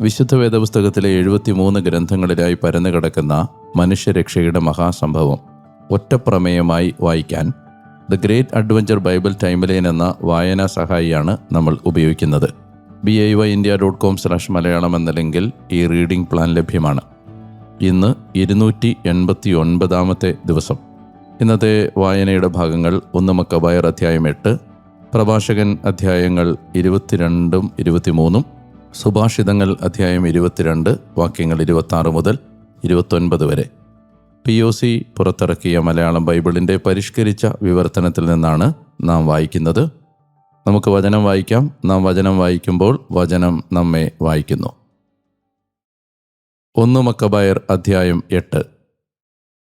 വിശുദ്ധ വേദപുസ്തകത്തിലെ എഴുപത്തിമൂന്ന് ഗ്രന്ഥങ്ങളിലായി പരന്നു കിടക്കുന്ന മനുഷ്യരക്ഷയുടെ മഹാസംഭവം ഒറ്റപ്രമേയമായി വായിക്കാൻ the great adventure Bible timeline എന്ന വായനാ സഹായിയാണ് നമ്മൾ ഉപയോഗിക്കുന്നത്. B I Y India dot com slash Malayalam എന്ന ലിങ്കിൽ ഈ റീഡിംഗ് പ്ലാൻ ലഭ്യമാണ്. ഇന്ന് ഇരുന്നൂറ്റി എൺപത്തി ഒൻപതാമത്തെ ദിവസം. ഇന്നത്തെ വായനയുടെ ഭാഗങ്ങൾ ഒന്ന് മക്കബായർ അധ്യായം എട്ട് പ്രഭാഷകൻ അധ്യായങ്ങൾ ഇരുപത്തിരണ്ടും ഇരുപത്തിമൂന്നും സുഭാഷിതങ്ങൾ അധ്യായം ഇരുപത്തിരണ്ട് വാക്യങ്ങൾ ഇരുപത്തി മുതൽ ഇരുപത്തൊൻപത് വരെ. പി ഒ സി പുറത്തിറക്കിയ മലയാളം ബൈബിളിന്റെ പരിഷ്കരിച്ച വിവർത്തനത്തിൽ നിന്നാണ് നാം വായിക്കുന്നത്. നമുക്ക് വചനം വായിക്കാം. നാം വചനം വായിക്കുമ്പോൾ വചനം നമ്മെ വായിക്കുന്നു. ഒന്ന് മക്കബായർ അധ്യായം എട്ട്.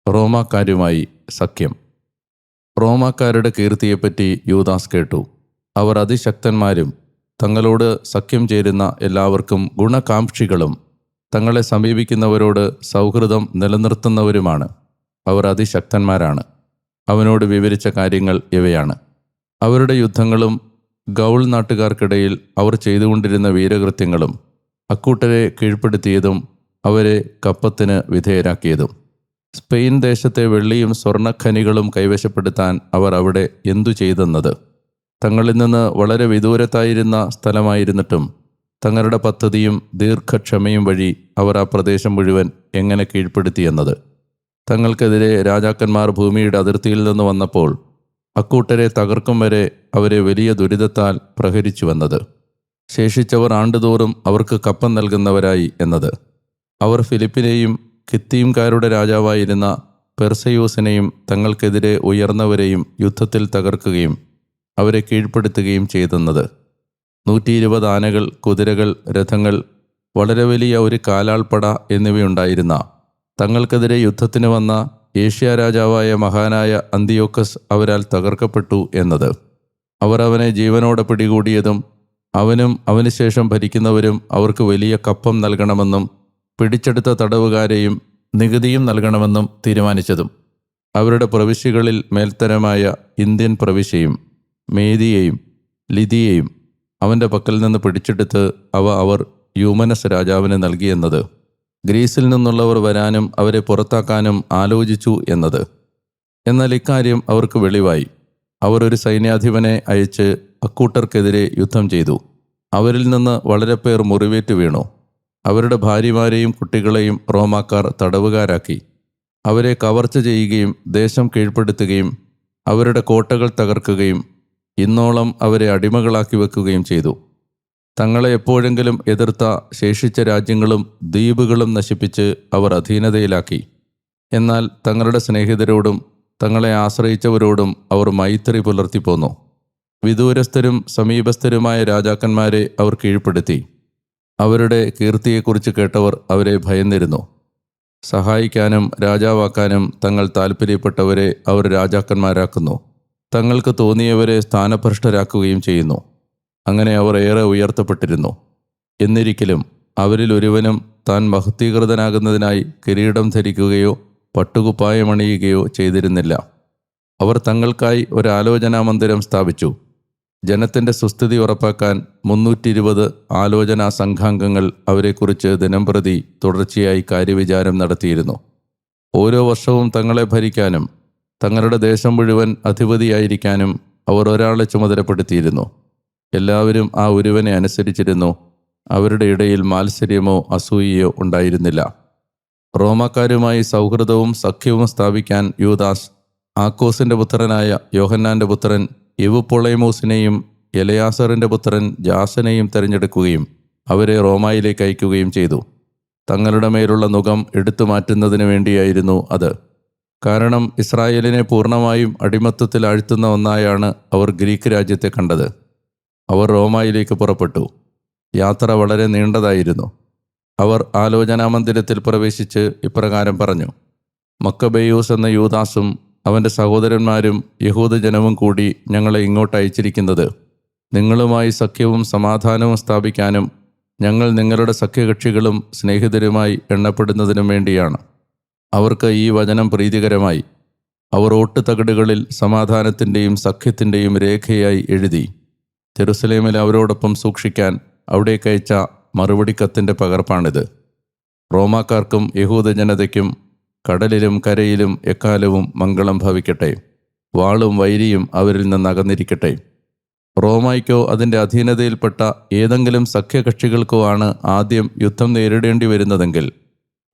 റോമാക്കാരുമായി സഖ്യം. റോമാക്കാരുടെ കീർത്തിയെപ്പറ്റി യൂദാസ് കേട്ടു. അവർ അതിശക്തന്മാരും തങ്ങളോട് സഖ്യം ചേരുന്ന എല്ലാവർക്കും ഗുണകാംക്ഷികളും തങ്ങളെ സമീപിക്കുന്നവരോട് സൗഹൃദം നിലനിർത്തുന്നവരുമാണ്. അവർ അതിശക്തന്മാരാണ്. അവനോട് വിവരിച്ച കാര്യങ്ങൾ ഇവയാണ്. അവരുടെ യുദ്ധങ്ങളും ഗൗൾ നാട്ടുകാർക്കിടയിൽ അവർ ചെയ്തുകൊണ്ടിരുന്ന വീരകൃത്യങ്ങളും അക്കൂട്ടരെ കീഴ്പ്പെടുത്തിയതും അവരെ കപ്പത്തിന് വിധേയരാക്കിയതും. സ്പെയിൻ ദേശത്തെ വെള്ളിയും സ്വർണഖനികളും കൈവശപ്പെടുത്താൻ അവർ അവിടെ എന്തു ചെയ്തെന്നത്? തങ്ങളിൽ നിന്ന് വളരെ വിദൂരത്തായിരുന്ന സ്ഥലമായിരുന്നിട്ടും തങ്ങളുടെ പദ്ധതിയും ദീർഘക്ഷമയും വഴി അവർ ആ പ്രദേശം മുഴുവൻ എങ്ങനെ കീഴ്പ്പെടുത്തിയെന്നത് തങ്ങൾക്കെതിരെ രാജാക്കന്മാർ ഭൂമിയുടെ അതിർത്തിയിൽ നിന്ന് വന്നപ്പോൾ അക്കൂട്ടരെ തകർക്കും വരെ അവരെ വലിയ ദുരിതത്താൽ പ്രഹരിച്ചു വന്നത്. ശേഷിച്ചവർ ആണ്ടുതോറും അവർക്ക് കപ്പം നൽകുന്നവരായി എന്നത്. അവർ ഫിലിപ്പിനെയും കിത്തീംകാരുടെ രാജാവായിരുന്ന പെർസയൂസിനെയും തങ്ങൾക്കെതിരെ ഉയർന്നവരെയും യുദ്ധത്തിൽ തകർക്കുകയും അവരെ കീഴ്പ്പെടുത്തുകയും ചെയ്തെന്നത്. നൂറ്റി ഇരുപത് ആനകൾ കുതിരകൾ രഥങ്ങൾ വളരെ വലിയ ഒരു കാലാൾപ്പട എന്നിവയുണ്ടായിരുന്ന. തങ്ങൾക്കെതിരെ യുദ്ധത്തിന് വന്ന ഏഷ്യ രാജാവായ മഹാനായ അന്തിയോക്കസ് അവരാൽ തകർക്കപ്പെട്ടു എന്നത്. അവർ അവനെ ജീവനോടെ പിടികൂടിയതും അവനും അവനുശേഷം ഭരിക്കുന്നവരും അവർക്ക് വലിയ കപ്പം നൽകണമെന്നും പിടിച്ചെടുത്ത തടവുകാരെയും നികുതിയും നൽകണമെന്നും തീരുമാനിച്ചതും. അവരുടെ പ്രവിശ്യകളിൽ മേൽത്തരമായ ഇന്ത്യൻ പ്രവിശ്യയും മേദിയെയും ലിതിയെയും അവന്റെ പക്കൽ നിന്ന് പിടിച്ചെടുത്ത് അവ അവർ യൂമനസ് രാജാവിന് നൽകിയെന്നത് ഗ്രീസിൽ നിന്നുള്ളവർ വരാനും അവരെ പുറത്താക്കാനും ആലോചിച്ചു എന്നത്. എന്നാൽ ഇക്കാര്യം അവർക്ക് വെളിവായി. അവർ ഒരു സൈന്യാധിപനെ അയച്ച് അക്കൂട്ടർക്കെതിരെ യുദ്ധം ചെയ്തു. അവരിൽ നിന്ന് വളരെ പേർ മുറിവേറ്റ് വീണു. അവരുടെ ഭാര്യമാരെയും കുട്ടികളെയും റോമാക്കാർ തടവുകാരാക്കി. അവരെ കവർച്ച ചെയ്യുകയും ദേശം കീഴ്പ്പെടുത്തുകയും അവരുടെ കോട്ടകൾ തകർക്കുകയും ഇന്നോളം അവരെ അടിമകളാക്കി വെക്കുകയും ചെയ്തു. തങ്ങളെ എപ്പോഴെങ്കിലും എതിർത്ത ശേഷിച്ച രാജ്യങ്ങളും ദ്വീപുകളും നശിപ്പിച്ച് അവർ അധീനതയിലാക്കി. എന്നാൽ തങ്ങളുടെ സ്നേഹിതരോടും തങ്ങളെ ആശ്രയിച്ചവരോടും അവർ മൈത്രി പുലർത്തിപ്പോന്നു വിദൂരസ്ഥരും സമീപസ്ഥരുമായ രാജാക്കന്മാരെ അവർ കീഴ്പ്പെടുത്തി. അവരുടെ കീർത്തിയെക്കുറിച്ച് കേട്ടവർ അവരെ ഭയന്നിരുന്നു. സഹായിക്കാനും രാജാവാക്കാനും തങ്ങൾ താൽപ്പര്യപ്പെട്ടവരെ അവർ രാജാക്കന്മാരാക്കുന്നു. തങ്ങൾക്ക് തോന്നിയവരെ സ്ഥാനഭ്രഷ്ടരാക്കുകയും ചെയ്യുന്നു. അങ്ങനെ അവർ ഏറെ ഉയർത്തപ്പെട്ടിരുന്നു. എന്നിരിക്കലും അവരിൽ ഒരുവനും താൻ മഹത്വീകൃതനാകുന്നതിനായി കിരീടം ധരിക്കുകയോ പട്ടുകുപ്പായമണിയുകയോ ചെയ്തിരുന്നില്ല. അവർ തങ്ങൾക്കായി ഒരു ആലോചനാ മന്ദിരം സ്ഥാപിച്ചു. ജനത്തിന്റെ സുസ്ഥിതി ഉറപ്പാക്കാൻ മുന്നൂറ്റി ഇരുപത് ആലോചനാ സംഘാംഗങ്ങൾ അവരെക്കുറിച്ച് ദിനംപ്രതി തുടർച്ചയായി കാര്യവിചാരം നടത്തിയിരുന്നു. ഓരോ വർഷവും തങ്ങളെ ഭരിക്കാനും തങ്ങളുടെ ദേശം മുഴുവൻ അധിപതിയായിരിക്കാനും അവർ ഒരാളെ ചുമതലപ്പെടുത്തിയിരുന്നു. എല്ലാവരും ആ ഒരുവനെ അനുസരിച്ചിരുന്നു. അവരുടെ ഇടയിൽ മാത്സര്യമോ അസൂയയോ ഉണ്ടായിരുന്നില്ല. റോമാക്കാരുമായി സൗഹൃദവും സഖ്യവും സ്ഥാപിക്കാൻ യൂദാസ് ആക്കോസിന്റെ പുത്രനായ യോഹന്നാന്റെ പുത്രൻ ഇവുപൊളൈമോസിനെയും എലയാസറിന്റെ പുത്രൻ ജാസനെയും തിരഞ്ഞെടുക്കുകയും അവരെ റോമായിലേക്ക് അയക്കുകയും ചെയ്തു. തങ്ങളുടെ മേലുള്ള നുഖം എടുത്തു മാറ്റുന്നതിന് വേണ്ടിയായിരുന്നു അത്. കാരണം ഇസ്രായേലിനെ പൂർണമായും അടിമത്തത്തിൽ ആഴ്ത്തുന്ന ഒന്നായാണ് അവർ ഗ്രീക്ക് രാജ്യത്തെ കണ്ടത്. അവർ റോമായിലേക്ക് പുറപ്പെട്ടു. യാത്ര വളരെ നീണ്ടതായിരുന്നു. അവർ ആലോചനാ മന്ദിരത്തിൽ പ്രവേശിച്ച് ഇപ്രകാരം പറഞ്ഞു മക്കബേയൂസ് എന്ന യൂദാസും അവന്റെ സഹോദരന്മാരും യഹൂദജനവും കൂടി ഞങ്ങളെ ഇങ്ങോട്ട് അയച്ചിരിക്കുന്നത്. നിങ്ങളുമായി സഖ്യവും സമാധാനവും സ്ഥാപിക്കാനും ഞങ്ങൾ നിങ്ങളുടെ സഖ്യകക്ഷികളും സ്നേഹിതരുമായി എണ്ണപ്പെടുന്നതിനും വേണ്ടിയാണ്. അവർക്ക് ഈ വചനം പ്രീതികരമായി. അവർ ഓട്ടുതകടുകളിൽ സമാധാനത്തിന്റെയും സഖ്യത്തിന്റെയും രേഖയായി എഴുതി. ജെറുസലേമിൽ അവരോടൊപ്പം സൂക്ഷിക്കാൻ അവിടേക്കയച്ച മറുപടി കത്തിന്റെ പകർപ്പാണിത്. റോമാക്കാർക്കും യഹൂദ ജനതയ്ക്കും കടലിലും കരയിലും എക്കാലവും മംഗളം ഭവിക്കട്ടെ. വാളും വൈരിയും അവരിൽ നിന്ന് അകന്നിരിക്കട്ടെ റോമായ്ക്കോ അതിന്റെ അധീനതയിൽപ്പെട്ട ഏതെങ്കിലും സഖ്യകക്ഷികൾക്കോ ആണ് ആദ്യം യുദ്ധം നേരിടേണ്ടി വരുന്നതെങ്കിൽ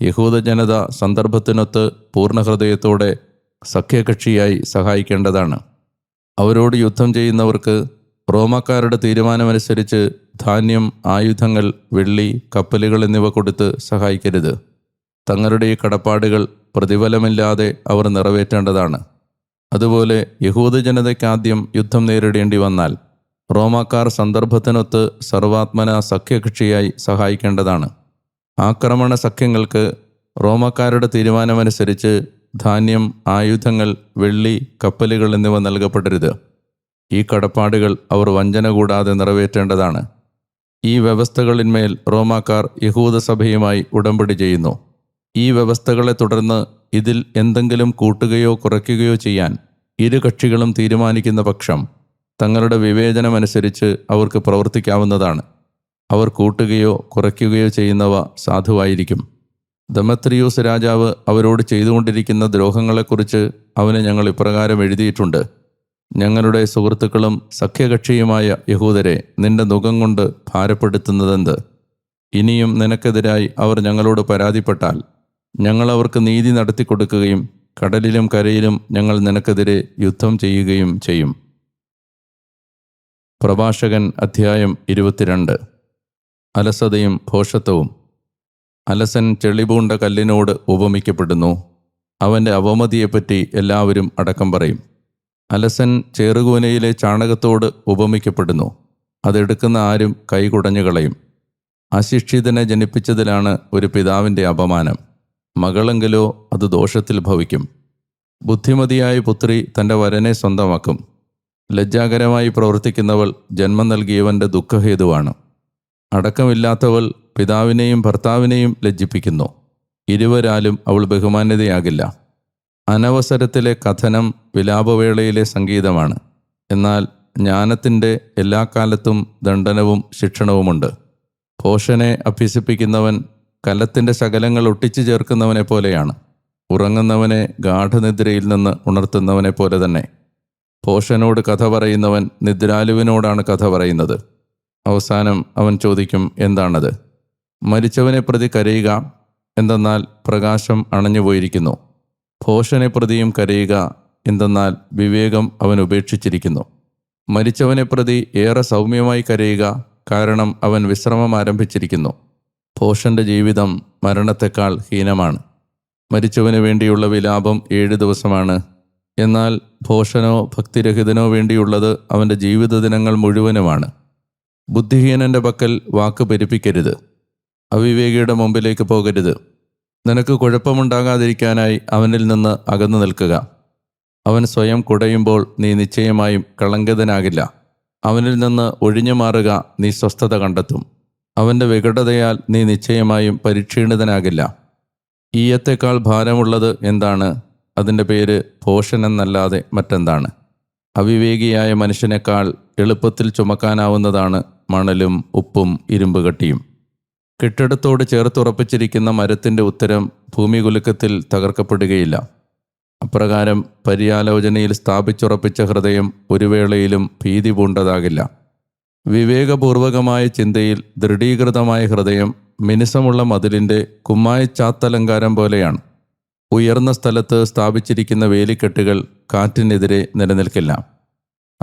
യഹൂദ ജനത സന്ദർഭത്തിനൊത്ത് പൂർണഹൃദയത്തോടെ സഖ്യകക്ഷിയായി സഹായിക്കേണ്ടതാണ്. അവരോട് യുദ്ധം ചെയ്യുന്നവർക്ക് റോമാക്കാരുടെ തീരുമാനമനുസരിച്ച് ധാന്യം ആയുധങ്ങൾ വെള്ളി കപ്പലുകൾ എന്നിവ കൊടുത്ത് സഹായിക്കരുത്. തങ്ങളുടെ ഈ കടപ്പാടുകൾ പ്രതിഫലമില്ലാതെ അവർ നിറവേറ്റേണ്ടതാണ്. അതുപോലെ യഹൂദ ജനതയ്ക്കാദ്യം യുദ്ധം നേരിടേണ്ടി വന്നാൽ റോമാക്കാർ സന്ദർഭത്തിനൊത്ത് സർവാത്മന സഖ്യകക്ഷിയായി സഹായിക്കേണ്ടതാണ്. ആക്രമണ സഖ്യങ്ങൾക്ക് റോമക്കാരുടെ തീരുമാനമനുസരിച്ച് ധാന്യം ആയുധങ്ങൾ വെള്ളി കപ്പലുകൾ എന്നിവ നൽകപ്പെടരുത്. ഈ കടപ്പാടുകൾ അവർ വഞ്ചന കൂടാതെ നിറവേറ്റേണ്ടതാണ്. ഈ വ്യവസ്ഥകളിന്മേൽ റോമാക്കാർ യഹൂദസഭയുമായി ഉടമ്പടി ചെയ്യുന്നു. ഈ വ്യവസ്ഥകളെ തുടർന്ന് ഇതിൽ എന്തെങ്കിലും കൂട്ടുകയോ കുറയ്ക്കുകയോ ചെയ്യാൻ ഇരു കക്ഷികളും തീരുമാനിക്കുന്ന പക്ഷം തങ്ങളുടെ വിവേചനമനുസരിച്ച് അവർക്ക് പ്രവർത്തിക്കാവുന്നതാണ്. അവർ കൂട്ടുകയോ കുറയ്ക്കുകയോ ചെയ്യുന്നവ സാധുവായിരിക്കും. ദമത്രിയൂസ് രാജാവ് അവരോട് ചെയ്തുകൊണ്ടിരിക്കുന്ന ദ്രോഹങ്ങളെക്കുറിച്ച് അവന് ഞങ്ങൾ ഇപ്രകാരം എഴുതിയിട്ടുണ്ട്. ഞങ്ങളുടെ സുഹൃത്തുക്കളും സഖ്യകക്ഷിയുമായ യഹൂദരെ നിന്റെ മുഖം കൊണ്ട് ഭാരപ്പെടുത്തുന്നതെന്ത്? ഇനിയും നിനക്കെതിരായി അവർ ഞങ്ങളോട് പരാതിപ്പെട്ടാൽ ഞങ്ങൾ നീതി നടത്തി നടത്തിക്കൊടുക്കുകയും കടലിലും കരയിലും ഞങ്ങൾ നിനക്കെതിരെ യുദ്ധം ചെയ്യുകയും ചെയ്യും. പ്രഭാഷകൻ അധ്യായം ഇരുപത്തിരണ്ട്. അലസതയും ഭോഷത്വവും അലസൻ ചെളിപൂണ്ട കല്ലിനോട് ഉപമിക്കപ്പെടുന്നു. അവന്റെ അവമതിയെപ്പറ്റി എല്ലാവരും അടക്കം പറയും. അലസൻ ചേറുകൂനയിലെ ചാണകത്തോട് ഉപമിക്കപ്പെടുന്നു. അതെടുക്കുന്ന ആരും കൈകുടഞ്ഞു കളയും. അശിക്ഷിതനെ ജനിപ്പിച്ചതിലാണ് ഒരു പിതാവിന്റെ അപമാനം. മകളെങ്കിലോ അത് ദോഷത്തിൽ ഭവിക്കും. ബുദ്ധിമതിയായ പുത്രി തന്റെ വരനെ സ്വന്തമാക്കും. ലജ്ജാകരമായി പ്രവർത്തിക്കുന്നവൾ ജന്മം നൽകിയവന്റെ ദുഃഖഹേതുവാണ്. അടക്കമില്ലാത്തവൾ പിതാവിനെയും ഭർത്താവിനെയും ലജ്ജിപ്പിക്കുന്നു. ഇരുവരാലും അവൾ ബഹുമാന്യതയാകില്ല. അനവസരത്തിലെ കഥനം വിലാപവേളയിലെ സംഗീതമാണ്. എന്നാൽ ജ്ഞാനത്തിന്റെ എല്ലാ കാലത്തും ദണ്ഡനവും ശിക്ഷണവുമുണ്ട്. പോഷനെ അഭ്യസിപ്പിക്കുന്നവൻ കലത്തിന്റെ ശകലങ്ങൾ ഒട്ടിച്ചു ചേർക്കുന്നവനെ പോലെയാണ്. ഉറങ്ങുന്നവനെ ഗാഠനിദ്രയിൽ നിന്ന് ഉണർത്തുന്നവനെ പോലെ തന്നെ. പോഷനോട് കഥ പറയുന്നവൻ നിദ്രാലുവിനോടാണ് കഥ പറയുന്നത്. അവസാനം അവൻ ചോദിക്കും എന്താണത്? മരിച്ചവനെ പ്രതി കരയുക. എന്തെന്നാൽ പ്രകാശം അണഞ്ഞുപോയിരിക്കുന്നു ഭോഷനെ പ്രതിയും കരയുക. എന്തെന്നാൽ വിവേകം അവൻ ഉപേക്ഷിച്ചിരിക്കുന്നു. മരിച്ചവനെ പ്രതി ഏറെ സൗമ്യമായി കരയുക. കാരണം അവൻ വിശ്രമം ആരംഭിച്ചിരിക്കുന്നു. ഭോഷന്റെ ജീവിതം മരണത്തെക്കാൾ ഹീനമാണ്. മരിച്ചവന് വേണ്ടിയുള്ള വിലാപം ഏഴ് ദിവസമാണ്. എന്നാൽ ഭോഷനോ ഭക്തിരഹിതനോ വേണ്ടിയുള്ളത് അവന്റെ ജീവിത ദിനങ്ങൾ മുഴുവനുമാണ്. ബുദ്ധിഹീനന്റെ പക്കൽ വാക്ക് പെരുപ്പിക്കരുത്. അവിവേകിയുടെ മുമ്പിലേക്ക് പോകരുത്. നിനക്ക് കുഴപ്പമുണ്ടാകാതിരിക്കാനായി അവനിൽ നിന്ന് അകന്നു നിൽക്കുക. അവൻ സ്വയം കുടയുമ്പോൾ നീ നിശ്ചയമായും കളങ്കിതനാകില്ല. അവനിൽ നിന്ന് ഒഴിഞ്ഞു മാറുക നീ സ്വസ്ഥത കണ്ടെത്തും. അവന്റെ വികടതയാൽ നീ നിശ്ചയമായും പരിക്ഷീണിതനാകില്ല. ഈയത്തേക്കാൾ ഭാരമുള്ളത് എന്താണ്? അതിന്റെ പേര് പോഷനെന്നല്ലാതെ മറ്റെന്താണ്? അവിവേകിയായ മനുഷ്യനേക്കാൾ എളുപ്പത്തിൽ ചുമക്കാനാവുന്നതാണ് മണലും ഉപ്പും ഇരുമ്പുകട്ടിയും കെട്ടിടത്തോട് ചേർത്തുറപ്പിച്ചിരിക്കുന്ന മരത്തിന്റെ ഉത്തരം ഭൂമികുലുക്കത്തിൽ തകർക്കപ്പെടുകയില്ല. അപ്രകാരം പര്യാലോചനയിൽ സ്ഥാപിച്ചുറപ്പിച്ച ഹൃദയം ഒരു വേളയിലും ഭീതി പൂണ്ടതാകില്ല. വിവേകപൂർവകമായ ചിന്തയിൽ ദൃഢീകൃതമായ ഹൃദയം മിനുസമുള്ള മതിലിന്റെ കുമ്മായച്ചാത്തലങ്കാരം പോലെയാണ്. ഉയർന്ന സ്ഥലത്ത് സ്ഥാപിച്ചിരിക്കുന്ന വേലിക്കെട്ടുകൾ കാറ്റിനെതിരെ നിലനിൽക്കില്ല.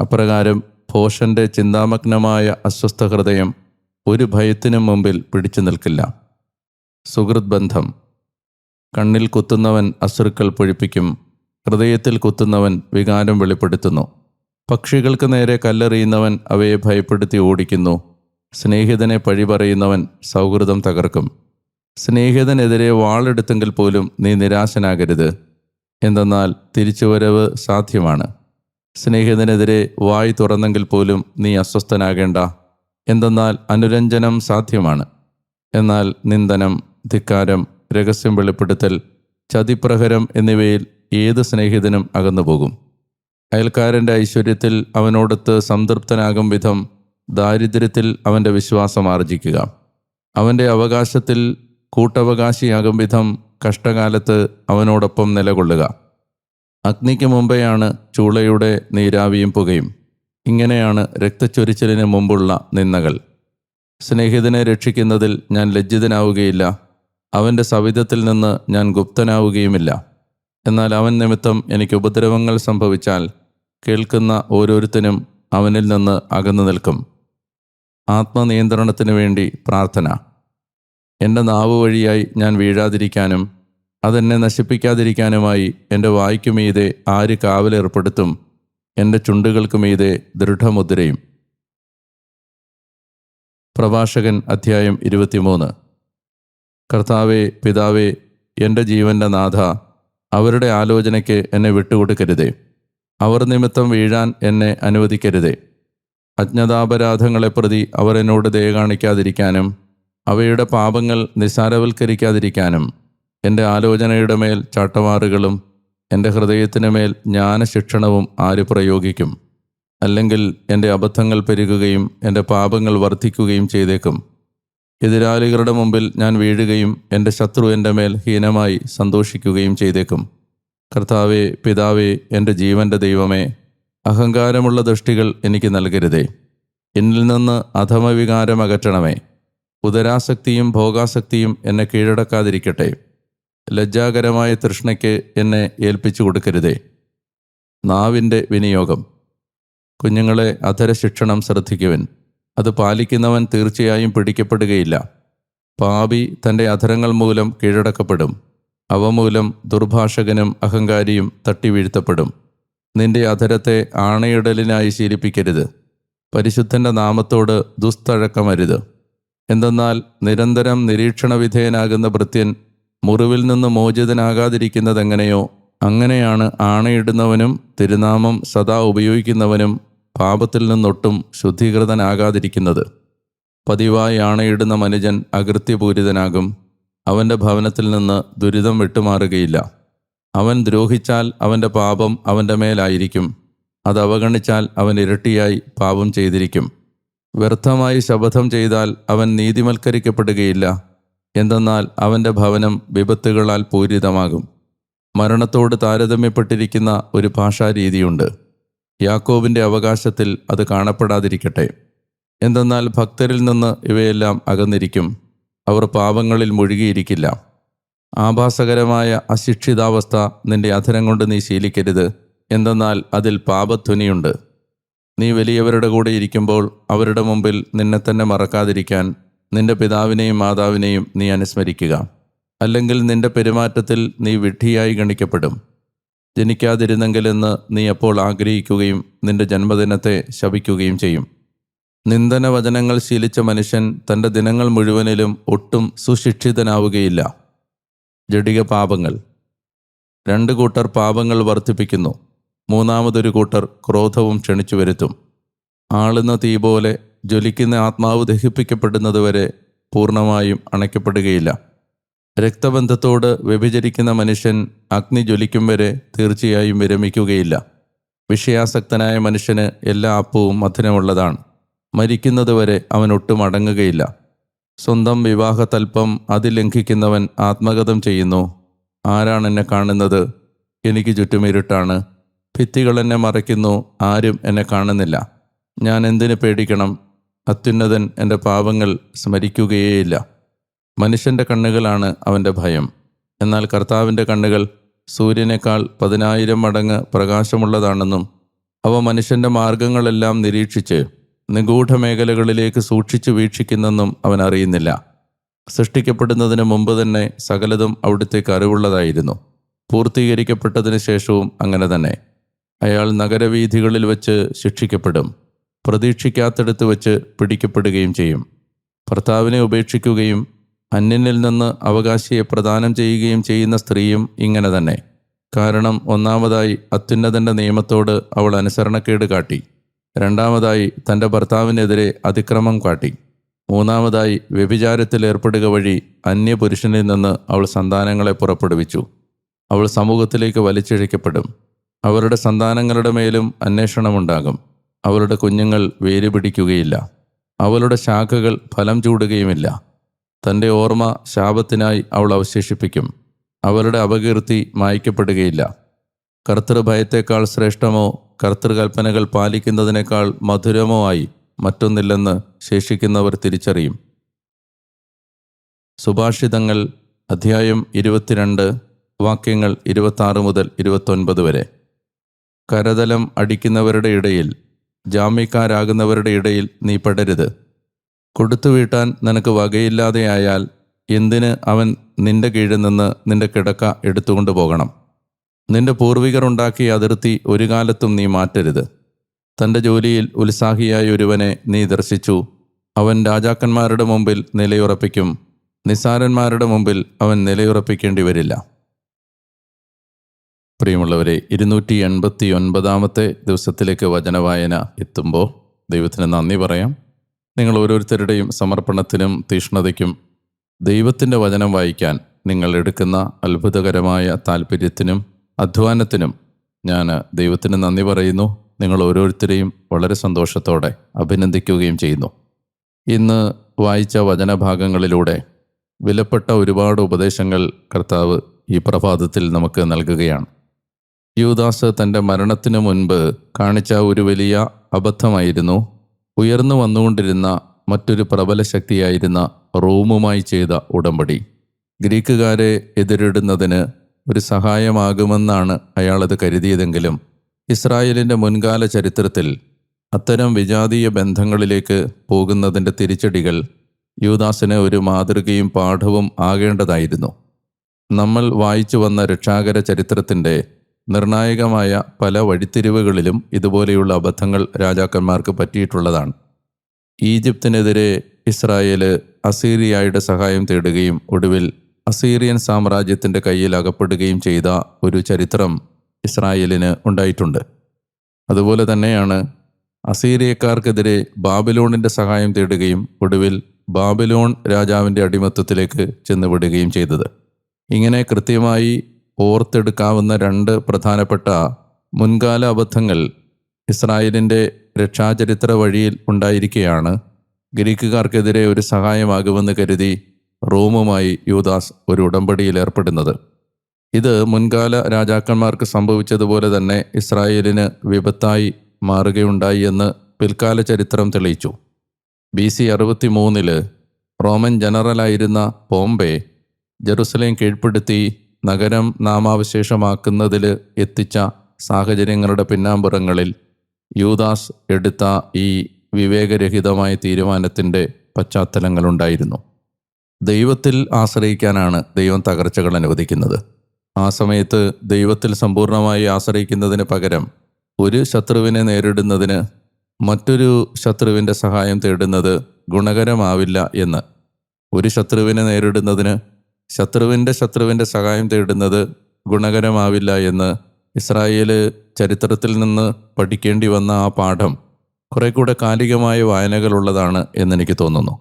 അപ്രകാരം ഭോഷന്റെ ചിന്താമഗ്നമായ അസ്വസ്ഥ ഹൃദയം ഒരു ഭയത്തിനും മുമ്പിൽ പിടിച്ചു നിൽക്കില്ല. സുഹൃത് ബന്ധം. കണ്ണിൽ കുത്തുന്നവൻ അശ്രുക്കൾ പൊഴിപ്പിക്കും. ഹൃദയത്തിൽ കുത്തുന്നവൻ വികാരം വെളിപ്പെടുത്തുന്നു. പക്ഷികൾക്ക് നേരെ കല്ലെറിയുന്നവൻ അവയെ ഭയപ്പെടുത്തി ഓടിക്കുന്നു. സ്നേഹിതനെ പഴി പറയുന്നവൻ സൗഹൃദം തകർക്കും. സ്നേഹിതനെതിരെ വാളെടുത്തെങ്കിൽ പോലും നീ നിരാശനാകരുത്. എന്തെന്നാൽ തിരിച്ചുവരവ് സാധ്യമാണ്. സ്നേഹിതനെതിരെ വായി തുറന്നെങ്കിൽ പോലും നീ അസ്വസ്ഥനാകേണ്ട. എന്തെന്നാൽ അനുരഞ്ജനം സാധ്യമാണ്. എന്നാൽ നിന്ദനം ധിക്കാരം രഹസ്യം വെളിപ്പെടുത്തൽ ചതിപ്രഹരം എന്നിവയിൽ ഏത് സ്നേഹിതനും അകന്നുപോകും. അയൽക്കാരന്റെ ഐശ്വര്യത്തിൽ അവനോടൊത്ത് സംതൃപ്തനാകും വിധം ദാരിദ്ര്യത്തിൽ അവന്റെ വിശ്വാസം ആർജിക്കുക. അവന്റെ അവകാശത്തിൽ കൂട്ടവകാശിയാകും വിധം കഷ്ടകാലത്ത് അവനോടൊപ്പം നിലകൊള്ളുക. അഗ്നിക്ക് മുമ്പെയാണ് ചൂളയുടെ നീരാവിയും പുകയും. ഇങ്ങനെയാണ് രക്തച്ചൊരിച്ചിലിന് മുമ്പുള്ള നിന്നകൾ സ്നേഹിതനെ രക്ഷിക്കുന്നതിൽ ഞാൻ ലജ്ജിതനാവുകയില്ല. അവന്റെ സവിധത്തിൽ നിന്ന് ഞാൻ ഗുപ്തനാവുകയുമില്ല. എന്നാൽ അവൻ നിമിത്തം എനിക്ക് ഉപദ്രവങ്ങൾ സംഭവിച്ചാൽ കേൾക്കുന്ന ഓരോരുത്തനും അവനിൽ നിന്ന് അകന്നു നിൽക്കും. ആത്മനിയന്ത്രണത്തിന് വേണ്ടി പ്രാർത്ഥന. എന്റെ നാവ് വഴിയായി ഞാൻ വീഴാതിരിക്കാനും അതെന്നെ നശിപ്പിക്കാതിരിക്കാനുമായി എന്റെ വായ്ക്കു മീതെ ആര് കാവലേർപ്പെടുത്തും എന്റെ ചുണ്ടുകൾക്ക് മീതെ ദൃഢമുദ്രയും. പ്രഭാഷകൻ അധ്യായം ഇരുപത്തിമൂന്ന്. കർത്താവെ പിതാവേ എന്റെ ജീവന്റെ നാഥ അവരുടെ ആലോചനയ്ക്ക് എന്നെ വിട്ടുകൊടുക്കരുതേ. അവർ നിമിത്തം വീഴാൻ എന്നെ അനുവദിക്കരുതേ. അജ്ഞതാപരാധങ്ങളെ പ്രതി അവർ എന്നോട് ദയ കാണിക്കാതിരിക്കാനും അവയുടെ പാപങ്ങൾ നിസ്സാരവൽക്കരിക്കാതിരിക്കാനും എന്റെ ആലോചനയുടെ മേൽ ചാട്ടവാറുകളും എന്റെ ഹൃദയത്തിന് മേൽ ജ്ഞാനശിക്ഷണവും ആര് പ്രയോഗിക്കും? അല്ലെങ്കിൽ എന്റെ അബദ്ധങ്ങൾ പെരുകുകയും എന്റെ പാപങ്ങൾ വർദ്ധിക്കുകയും ചെയ്തേക്കും. എതിരാളികളുടെ മുമ്പിൽ ഞാൻ വീഴുകയും എന്റെ ശത്രു എന്റെ മേൽ ഹീനമായി സന്തോഷിക്കുകയും ചെയ്തേക്കും. കർത്താവേ പിതാവേ എന്റെ ജീവന്റെ ദൈവമേ അഹങ്കാരമുള്ള ദൃഷ്ടികൾ എനിക്ക് നൽകരുതേ. എന്നിൽ നിന്ന് അധമവികാരം അകറ്റണമേ. ഉദരാസക്തിയും ഭോഗാസക്തിയും എന്നെ കീഴടക്കാതിരിക്കട്ടെ. ലജ്ജാകരമായ തൃഷ്ണയ്ക്ക് എന്നെ ഏൽപ്പിച്ചു കൊടുക്കരുതേ. നാവിന്റെ വിനിയോഗം. കുഞ്ഞുങ്ങളെ അധരശിക്ഷണം ശ്രദ്ധിക്കുവൻ. അത് പാലിക്കുന്നവൻ തീർച്ചയായും പിടിക്കപ്പെടുകയില്ല. പാപി തന്റെ അധരങ്ങൾ മൂലം കീഴടക്കപ്പെടും. അവ മൂലം ദുർഭാഷകനും അഹങ്കാരിയും തട്ടി വീഴ്ത്തപ്പെടും. നിന്റെ അധരത്തെ ആണയിടലിനായി ശീലിപ്പിക്കരുത്. പരിശുദ്ധന്റെ നാമത്തോട് ദുസ്തഴക്കമരുത്. എന്തെന്നാൽ നിരന്തരം നിരീക്ഷണ വിധേയനാകുന്ന ഭൃത്യൻ മുറിവിൽ നിന്ന് മോചിതനാകാതിരിക്കുന്നതെങ്ങനെയോ അങ്ങനെയാണ് ആണയിടുന്നവനും തിരുനാമം സദാ ഉപയോഗിക്കുന്നവനും പാപത്തിൽ നിന്നൊട്ടും ശുദ്ധീകൃതനാകാതിരിക്കുന്നത്. പതിവായി ആണയിടുന്ന മനുജൻ അകൃത്യപൂരിതനാകും. അവന്റെ ഭവനത്തിൽ നിന്ന് ദുരിതം വിട്ടുമാറുകയില്ല. അവൻ ദ്രോഹിച്ചാൽ അവന്റെ പാപം അവന്റെ മേലായിരിക്കും. അത് അവഗണിച്ചാൽ അവൻ ഇരട്ടിയായി പാപം ചെയ്തിരിക്കും. വ്യർത്ഥമായി ശപഥം ചെയ്താൽ അവൻ നീതിമൽക്കരിക്കപ്പെടുകയില്ല. എന്തെന്നാൽ അവന്റെ ഭവനം വിപത്തുകളാൽ പൂരിതമാകും. മരണത്തോട് താരതമ്യപ്പെട്ടിരിക്കുന്ന ഒരു ഭാഷാരീതിയുണ്ട് യാക്കോബിന്റെ അവകാശത്തിൽ അത് കാണപ്പെടാതിരിക്കട്ടെ. എന്തെന്നാൽ ഭക്തരിൽ നിന്ന് ഇവയെല്ലാം അകന്നിരിക്കും. അവർ പാപങ്ങളിൽ മുഴുകിയിരിക്കില്ല. ആഭാസകരമായ അശിക്ഷിതാവസ്ഥ നിന്റെ അധരം കൊണ്ട് നീ ശീലിക്കരുത്. എന്തെന്നാൽ അതിൽ പാപധ്വനിയുണ്ട്. നീ വലിയവരുടെ കൂടെ ഇരിക്കുമ്പോൾ അവരുടെ മുമ്പിൽ നിന്നെ തന്നെ മറക്കാതിരിക്കാൻ നിന്റെ പിതാവിനെയും മാതാവിനെയും നീ അനുസ്മരിക്കുക. അല്ലെങ്കിൽ നിന്റെ പെരുമാറ്റത്തിൽ നീ വിഡ്ഢിയായി ഗണിക്കപ്പെടും. ജനിക്കാതിരുന്നെങ്കിലെന്ന് നീ അപ്പോൾ ആഗ്രഹിക്കുകയും നിന്റെ ജന്മദിനത്തെ ശപിക്കുകയും ചെയ്യും. നിന്ദന വചനങ്ങൾ ശീലിച്ച മനുഷ്യൻ തന്റെ ദിനങ്ങൾ മുഴുവനിലും ഒട്ടും സുശിക്ഷിതനാവുകയില്ല. ജഡിക പാപങ്ങൾ. രണ്ട് കൂട്ടർ പാപങ്ങൾ വർദ്ധിപ്പിക്കുന്നു. മൂന്നാമതൊരു കൂട്ടർ ക്രോധവും ക്ഷണിച്ചു വരുത്തും. ആളുന്ന തീ പോലെ ജ്വലിക്കുന്ന ആത്മാവ് ദഹിപ്പിക്കപ്പെടുന്നതുവരെ പൂർണമായും അണയ്ക്കപ്പെടുകയില്ല. രക്തബന്ധത്തോട് വ്യഭിചരിക്കുന്ന മനുഷ്യൻ അഗ്നി ജ്വലിക്കും വരെ തീർച്ചയായും വിരമിക്കുകയില്ല. വിഷയാസക്തനായ മനുഷ്യന് എല്ലാ അപ്പവും മധുരമുള്ളതാണ് മരിക്കുന്നതുവരെ അവൻ ഒട്ടും അടങ്ങുകയില്ല. സ്വന്തം വിവാഹ തൽപ്പം അതിലംഘിക്കുന്നവൻ ആത്മഗതം ചെയ്യുന്നു. ആരാണെന്നെ കാണുന്നത്? എനിക്ക് ചുറ്റും ഇരുട്ടാണ് ഭിത്തികൾ എന്നെ മറയ്ക്കുന്നു ആരും എന്നെ കാണുന്നില്ല. ഞാൻ എന്തിനു പേടിക്കണം? അത്യുന്നതൻ എന്റെ പാപങ്ങൾ സ്മരിക്കുകയേയില്ല. മനുഷ്യന്റെ കണ്ണുകളാണ് അവന്റെ ഭയം. എന്നാൽ കർത്താവിന്റെ കണ്ണുകൾ സൂര്യനേക്കാൾ പതിനായിരം മടങ്ങ് പ്രകാശമുള്ളതാണെന്നും അവ മനുഷ്യന്റെ മാർഗങ്ങളെല്ലാം നിരീക്ഷിച്ച് നിഗൂഢ മേഖലകളിലേക്ക് സൂക്ഷിച്ചു വീക്ഷിക്കുന്നെന്നും അവൻ അറിയുന്നില്ല. സൃഷ്ടിക്കപ്പെടുന്നതിന് മുമ്പ് തന്നെ സകലതും അവിടുത്തേക്ക് അറിവുള്ളതായിരുന്നു. പൂർത്തീകരിക്കപ്പെട്ടതിന് ശേഷവും അങ്ങനെ തന്നെ. അയാൾ നഗരവീഥികളിൽ വച്ച് ശിക്ഷിക്കപ്പെടും. പ്രതീക്ഷിക്കാത്തടത്ത് വച്ച് പിടിക്കപ്പെടുകയും ചെയ്യും. ഭർത്താവിനെ ഉപേക്ഷിക്കുകയും അന്യനിൽ നിന്ന് അവകാശിയെ പ്രദാനം ചെയ്യുകയും ചെയ്യുന്ന സ്ത്രീയും ഇങ്ങനെ തന്നെ. കാരണം ഒന്നാമതായി അത്യുന്നതന്റെ നിയമത്തോട് അവൾ അനുസരണക്കേട് കാട്ടി. രണ്ടാമതായി തന്റെ ഭർത്താവിനെതിരെ അതിക്രമം കാട്ടി. മൂന്നാമതായി വ്യഭിചാരത്തിൽ ഏർപ്പെടുക വഴി അന്യപുരുഷനിൽ നിന്ന് അവൾ സന്താനങ്ങളെ പുറപ്പെടുവിച്ചു. അവൾ സമൂഹത്തിലേക്ക് വലിച്ചിഴക്കപ്പെടും. അവരുടെ സന്താനങ്ങളുടെ മേലും അന്വേഷണമുണ്ടാകും. അവരുടെ കുഞ്ഞുങ്ങൾ വേര് പിടിക്കുകയില്ല. അവളുടെ ശാഖകൾ ഫലം ചൂടുകയുമില്ല. തന്റെ ഓർമ്മ ശാപത്തിനായി അവൾ അവശേഷിപ്പിക്കും. അവരുടെ അപകീർത്തി മായ്ക്കപ്പെടുകയില്ല. കർത്തൃഭയത്തേക്കാൾ ശ്രേഷ്ഠമോ കർത്തൃകൽപ്പനകൾ പാലിക്കുന്നതിനേക്കാൾ മധുരമോ ആയി മറ്റൊന്നില്ലെന്ന് ശേഷിക്കുന്നവർ തിരിച്ചറിയും. സുഭാഷിതങ്ങൾ അധ്യായം ഇരുപത്തിരണ്ട് വാക്യങ്ങൾ ഇരുപത്താറ് മുതൽ ഇരുപത്തൊൻപത് വരെ. കരതലം അടിക്കുന്നവരുടെ ഇടയിൽ ജാമ്യക്കാരാകുന്നവരുടെ ഇടയിൽ നീ പെടരുത്. കൊടുത്തു വീട്ടാൻ നിനക്ക് വകയില്ലാതെയായാൽ എന്തിന് അവൻ നിന്റെ കീഴിൽ നിന്ന് നിന്റെ കിടക്ക എടുത്തുകൊണ്ട് പോകണം? നിന്റെ പൂർവികർ ഉണ്ടാക്കിയ അതിർത്തി ഒരു കാലത്തും നീ മാറ്റരുത്. തന്റെ ജോലിയിൽ ഉത്സാഹിയായ ഒരുവനെ നീ ദർശിച്ചു. അവൻ രാജാക്കന്മാരുടെ മുമ്പിൽ നിലയുറപ്പിക്കും. നിസാരന്മാരുടെ മുമ്പിൽ അവൻ നിലയുറപ്പിക്കേണ്ടി വരില്ല. പ്രിയമുള്ളവരെ ഇരുന്നൂറ്റി എൺപത്തി ഒൻപതാമത്തെ ദിവസത്തിലേക്ക് വചനവായന എത്തുമ്പോൾ ദൈവത്തിന് നന്ദി പറയാം. നിങ്ങൾ ഓരോരുത്തരുടെയും സമർപ്പണത്തിനും തീഷ്ണതയ്ക്കും ദൈവത്തിന്റെ വചനം വായിക്കാൻ നിങ്ങൾ എടുക്കുന്ന അത്ഭുതകരമായ താല്പര്യത്തിനും അധ്വാനത്തിനും ഞാൻ ദൈവത്തിന് നന്ദി പറയുന്നു. നിങ്ങൾ ഓരോരുത്തരെയും വളരെ സന്തോഷത്തോടെ അഭിനന്ദിക്കുകയും ചെയ്യുന്നു. ഇന്ന് വായിച്ച വചനഭാഗങ്ങളിലൂടെ വിലപ്പെട്ട ഒരുപാട് ഉപദേശങ്ങൾ കർത്താവ് ഈ പ്രഭാതത്തിൽ നമുക്ക് നൽകുകയാണ്. യൂദാസ് തന്റെ മരണത്തിനു മുൻപ് കാണിച്ച ഒരു വലിയ അബദ്ധമായിരുന്നു. ഉയർന്നു വന്നുകൊണ്ടിരുന്ന മറ്റൊരു പ്രബല ശക്തിയായിരുന്ന റോമുമായി ചെയ്ത ഉടമ്പടി. ഗ്രീക്കുകാരെ എതിരിടുന്നതിന് ഒരു സഹായമാകുമെന്നാണ് അയാളത് കരുതിയതെങ്കിലും ഇസ്രായേലിന്റെ മുൻകാല ചരിത്രത്തിൽ അത്തരം വിജാതീയ ബന്ധങ്ങളിലേക്ക് പോകുന്നതിന്റെ തിരിച്ചടികൾ യൂദാസിന് ഒരു മാതൃകയും പാഠവും ആകേണ്ടതായിരുന്നു. നമ്മൾ വായിച്ചു വന്ന രക്ഷാകര ചരിത്രത്തിന്റെ നിർണായകമായ പല വഴിത്തിരിവുകളിലും ഇതുപോലെയുള്ള അബദ്ധങ്ങൾ രാജാക്കന്മാർക്ക് പറ്റിയിട്ടുള്ളതാണ്. ഈജിപ്തിനെതിരെ ഇസ്രായേൽ അസീറിയായുടെ സഹായം തേടുകയും ഒടുവിൽ അസീറിയൻ സാമ്രാജ്യത്തിന്റെ കയ്യിൽ അകപ്പെടുകയും ചെയ്ത ഒരു ചരിത്രം ഇസ്രായേലിന് ഉണ്ടായിട്ടുണ്ട്. അതുപോലെ തന്നെയാണ് അസീറിയക്കാർക്കെതിരെ ബാബിലോണിന്റെ സഹായം തേടുകയും ഒടുവിൽ ബാബിലോൺ രാജാവിന്റെ അടിമത്തത്തിലേക്ക് ചെന്നുവിടുകയും ചെയ്തത്. ഇങ്ങനെ കൃത്യമായി ഓർത്തെടുക്കാവുന്ന രണ്ട് പ്രധാനപ്പെട്ട മുൻകാല അബദ്ധങ്ങൾ ഇസ്രായേലിന്റെ രക്ഷാചരിത്ര വഴിയിൽ ഉണ്ടായിരിക്കുകയാണ് ഗ്രീക്കുകാർക്കെതിരെ ഒരു സഹായമാകുമെന്ന് കരുതി റോമുമായി യൂദാസ് ഒരു ഉടമ്പടിയിൽ ഏർപ്പെടുന്നത്. ഇത് മുൻകാല രാജാക്കന്മാർക്ക് സംഭവിച്ചതുപോലെ തന്നെ ഇസ്രായേലിന് വിപത്തായി മാറുകയുണ്ടായി എന്ന് പിൽക്കാല ചരിത്രം തെളിയിച്ചു. ബി സി അറുപത്തി മൂന്നിൽ റോമൻ ജനറലായിരുന്ന പോംബെ ജെറുസലേം കീഴ്പ്പെടുത്തി നഗരം നാമാവശേഷമാക്കുന്നതിൽ എത്തിച്ച സാഹചര്യങ്ങളുടെ പിന്നാമ്പുറങ്ങളിൽ യൂദാസ് എടുത്ത ഈ വിവേകരഹിതമായ തീരുമാനത്തിന്റെ പശ്ചാത്തലങ്ങളുണ്ടായിരുന്നു. ദൈവത്തിൽ ആശ്രയിക്കാനാണ് ദൈവം തകർച്ചകൾ അനുവദിക്കുന്നത്. ആ സമയത്ത് ദൈവത്തിൽ സമ്പൂർണമായി ആശ്രയിക്കുന്നതിന് പകരം ഒരു ശത്രുവിനെ നേരിടുന്നതിന് മറ്റൊരു ശത്രുവിന്റെ സഹായം തേടുന്നത് ഗുണകരമാവില്ല എന്ന്. ഒരു ശത്രുവിനെ നേരിടുന്നതിന് ശത്രുവിന്റെ ശത്രുവിന്റെ സഹായം തേടുന്നത് ഗുണകരമാവില്ല എന്ന് ഇസ്രായേൽ ചരിത്രത്തിൽ നിന്ന് പഠിക്കേണ്ടി വന്ന ആ പാഠം കുറേ കൂടെ കാലികമായ വായനകളുള്ളതാണ് എന്നെനിക്ക് തോന്നുന്നു.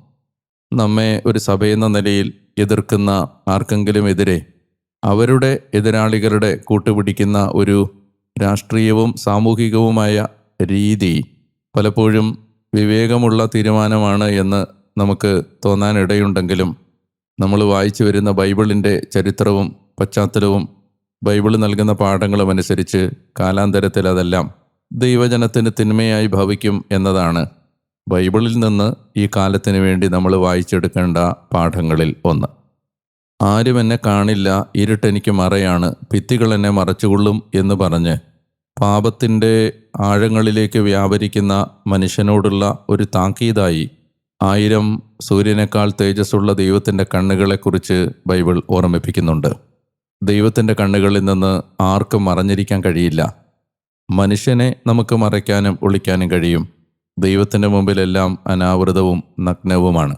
നമ്മെ ഒരു സഭയെന്ന നിലയിൽ എതിർക്കുന്ന ആർക്കെങ്കിലും എതിരെ അവരുടെ എതിരാളികളുടെ കൂട്ടുപിടിക്കുന്ന ഒരു രാഷ്ട്രീയവും സാമൂഹികവുമായ രീതി പലപ്പോഴും വിവേകമുള്ള തീരുമാനമാണ് എന്ന് നമുക്ക് തോന്നാനിടയുണ്ടെങ്കിലും നമ്മൾ വായിച്ചു വരുന്ന ബൈബിളിന്റെ ചരിത്രവും പശ്ചാത്തലവും ബൈബിൾ നൽകുന്ന പാഠങ്ങളും അനുസരിച്ച് കാലാന്തരത്തിൽ അതെല്ലാം ദൈവജനത്തിന് തിന്മയായി ഭവിക്കും എന്നതാണ്. ബൈബിളിൽ നിന്ന് ഈ കാലത്തിന് വേണ്ടി നമ്മൾ വായിച്ചെടുക്കേണ്ട പാഠങ്ങളിൽ ഒന്ന്. ആരും എന്നെ കാണില്ല ഇരുട്ടെനിക്ക് മറയാണ് ഭിത്തികൾ എന്നെ മറച്ചുകൊള്ളും എന്ന് പറഞ്ഞ് പാപത്തിന്റെ ആഴങ്ങളിലേക്ക് വ്യാപരിക്കുന്ന മനുഷ്യനോടുള്ള ഒരു താക്കീതായി ആയിരം സൂര്യനേക്കാൾ തേജസ്സുള്ള ദൈവത്തിന്റെ കണ്ണുകളെക്കുറിച്ച് ബൈബിൾ ഓർമ്മിപ്പിക്കുന്നുണ്ട്. ദൈവത്തിന്റെ കണ്ണുകളിൽ നിന്ന് ആർക്കും മറഞ്ഞിരിക്കാൻ കഴിയില്ല. മനുഷ്യനെ നമുക്ക് മറയ്ക്കാനും ഒളിക്കാനും കഴിയും. ദൈവത്തിന്റെ മുമ്പിലെല്ലാം അനാവൃതവും നഗ്നവുമാണ്.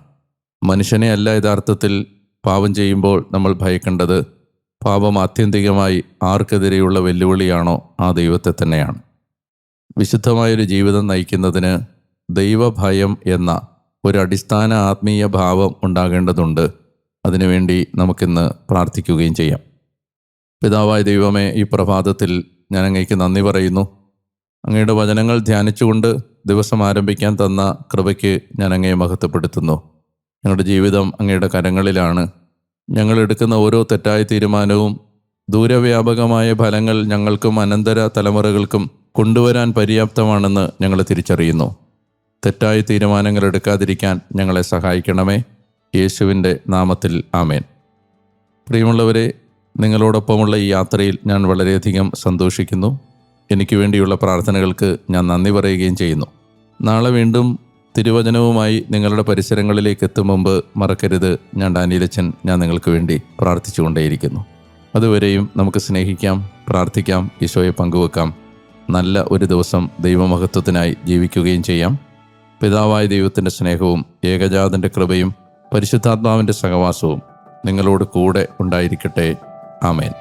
മനുഷ്യനെ അല്ല യഥാർത്ഥത്തിൽ പാപം ചെയ്യുമ്പോൾ നമ്മൾ ഭയക്കേണ്ടത് പാപം ആത്യന്തികമായി ആർക്കെതിരെയുള്ള വെല്ലുവിളിയാണോ ആ ദൈവത്തെ തന്നെയാണ്. വിശുദ്ധമായൊരു ജീവിതം നയിക്കുന്നതിന് ദൈവഭയം എന്ന ഒരു അടിസ്ഥാന ആത്മീയ ഭാവം ഉണ്ടാകേണ്ടതുണ്ട്. അതിനുവേണ്ടി നമുക്കിന്ന് പ്രാർത്ഥിക്കുകയും ചെയ്യാം. പിതാവായ ദൈവമേ ഈ പ്രഭാതത്തിൽ ഞാൻ അങ്ങേക്ക് നന്ദി പറയുന്നു. അങ്ങയുടെ വചനങ്ങൾ ധ്യാനിച്ചുകൊണ്ട് ദിവസം ആരംഭിക്കാൻ തന്ന കൃപയ്ക്ക് ഞാൻ അങ്ങയെ മഹത്വപ്പെടുത്തുന്നു. ഞങ്ങളുടെ ജീവിതം അങ്ങയുടെ കരങ്ങളിലാണ്. ഞങ്ങൾ എടുക്കുന്ന ഓരോ തെറ്റായ തീരുമാനവും ദൂരവ്യാപകമായ ഫലങ്ങൾ ഞങ്ങൾക്കും അനന്തര തലമുറകൾക്കും കൊണ്ടുവരാൻ പര്യാപ്തമാണെന്ന് ഞങ്ങൾ തിരിച്ചറിയുന്നു. തെറ്റായ തീരുമാനങ്ങൾ എടുക്കാതിരിക്കാൻ ഞങ്ങളെ സഹായിക്കണമേ. യേശുവിന്റെ നാമത്തിൽ ആമേൻ. പ്രിയമുള്ളവരെ നിങ്ങളോടൊപ്പമുള്ള ഈ യാത്രയിൽ ഞാൻ വളരെയധികം സന്തോഷിക്കുന്നു. എനിക്ക് വേണ്ടിയുള്ള പ്രാർത്ഥനകൾക്ക് ഞാൻ നന്ദി പറയുകയും ചെയ്യുന്നു. നാളെ വീണ്ടും തിരുവചനവുമായി നിങ്ങളുടെ പരിസരങ്ങളിലേക്ക് എത്തും മുമ്പ് മറക്കരുത്. ഞാൻ ഡാനിയലച്ചൻ ഞാൻ നിങ്ങൾക്ക് വേണ്ടി പ്രാർത്ഥിച്ചുകൊണ്ടേയിരിക്കുന്നു. അതുവരെയും നമുക്ക് സ്നേഹിക്കാം പ്രാർത്ഥിക്കാം ഈശോയെ പങ്കുവെക്കാം. നല്ല ഒരു ദിവസം ദൈവമഹത്വത്തിനായി ജീവിക്കുകയും ചെയ്യാം. പിതാവായ ദൈവത്തിന്റെ സ്നേഹവും ഏകജാതന്റെ കൃപയും പരിശുദ്ധാത്മാവിന്റെ സഹവാസവും നിങ്ങളോട് കൂടെ ഉണ്ടായിരിക്കട്ടെ. ആമേൻ.